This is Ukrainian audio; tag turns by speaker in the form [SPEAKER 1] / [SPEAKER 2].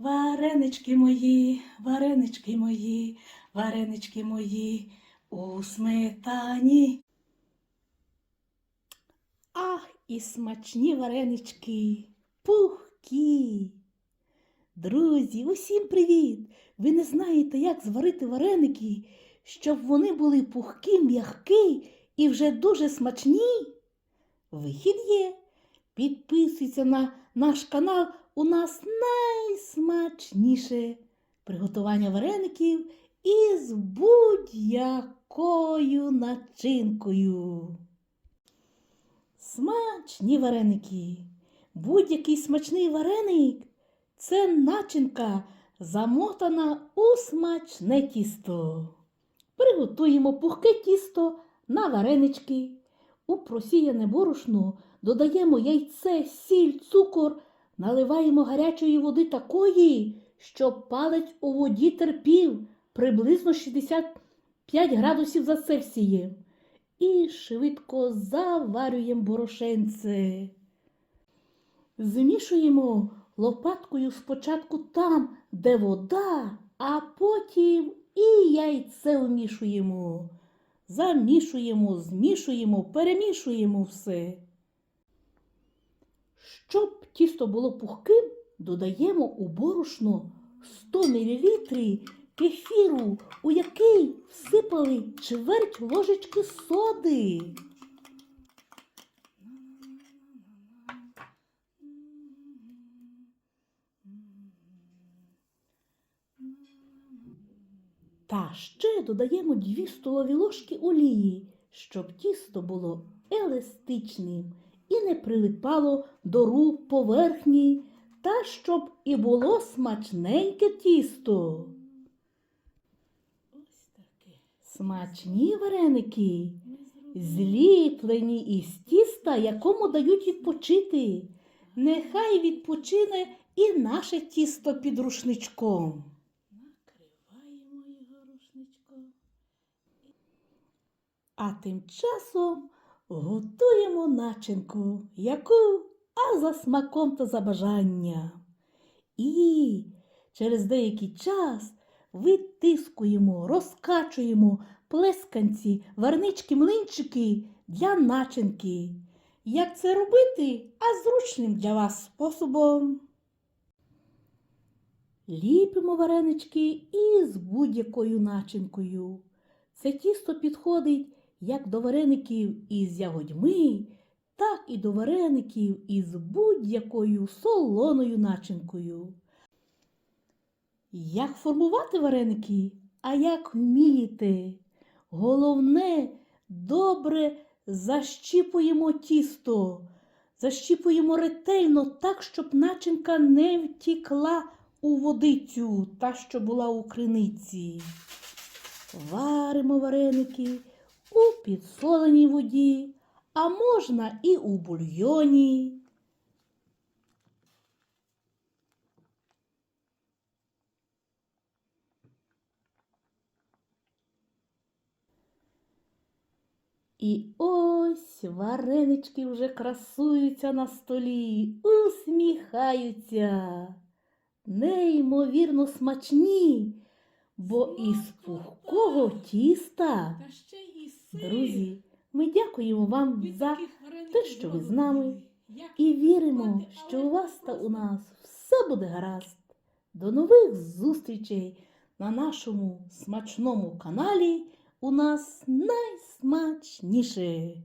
[SPEAKER 1] Варенички мої, варенички мої, варенички мої у сметані. Ах, і смачні варенички, пухкі. Друзі, усім привіт! Ви не знаєте, як зварити вареники, щоб вони були пухкі, м'які і вже дуже смачні? Вихід є. Підписуйся на наш канал. У нас найсмачніше приготування вареників із будь-якою начинкою. Смачні вареники. Будь-який смачний вареник це начинка, замотана у смачне тісто. Приготуємо пухке тісто на варенички. У просіяне борошно додаємо яйце, сіль, цукор, наливаємо гарячої води такої, щоб палець у воді терпів приблизно 65 градусів за Цельсієм. І швидко заварюємо борошенце. Змішуємо лопаткою спочатку там, де вода, а потім і яйце вмішуємо. Замішуємо, змішуємо, перемішуємо все. Щоб тісто було пухким, додаємо у борошно 100 мл кефіру, у який всипали чверть ложечки соди. Та ще додаємо 2 столові ложки олії, щоб тісто було еластичним не прилипало до рук поверхні, та щоб і було смачненьке тісто. Ось таке. Смачні вареники, зліплені із тіста, якому дають відпочити. Нехай відпочине і наше тісто під рушничком. Накриваємо його рушничком. А тим часом готуємо начинку, яку а за смаком та за бажанням. І через деякий час витискуємо, розкачуємо плесканці, варнички, млинчики для начинки. Як це робити, а зручним для вас способом. Ліпимо варенички із будь-якою начинкою. Це тісто підходить як до вареників із ягодьми, так і до вареників із будь-якою солоною начинкою. Як формувати вареники, а як вмієте. Головне, добре защіпуємо тісто, защіпуємо ретельно так, щоб начинка не втікла у водицю та, що була у криниці. Варимо вареники у підсоленій воді, а можна і у бульйоні. І ось варенички вже красуються на столі, усміхаються. Неймовірно смачні, бо із пухкого тіста. Друзі, ми дякуємо вам за те, що ви з нами, і віримо, що у вас та у нас все буде гаразд. До нових зустрічей на нашому смачному каналі. У нас найсмачніше.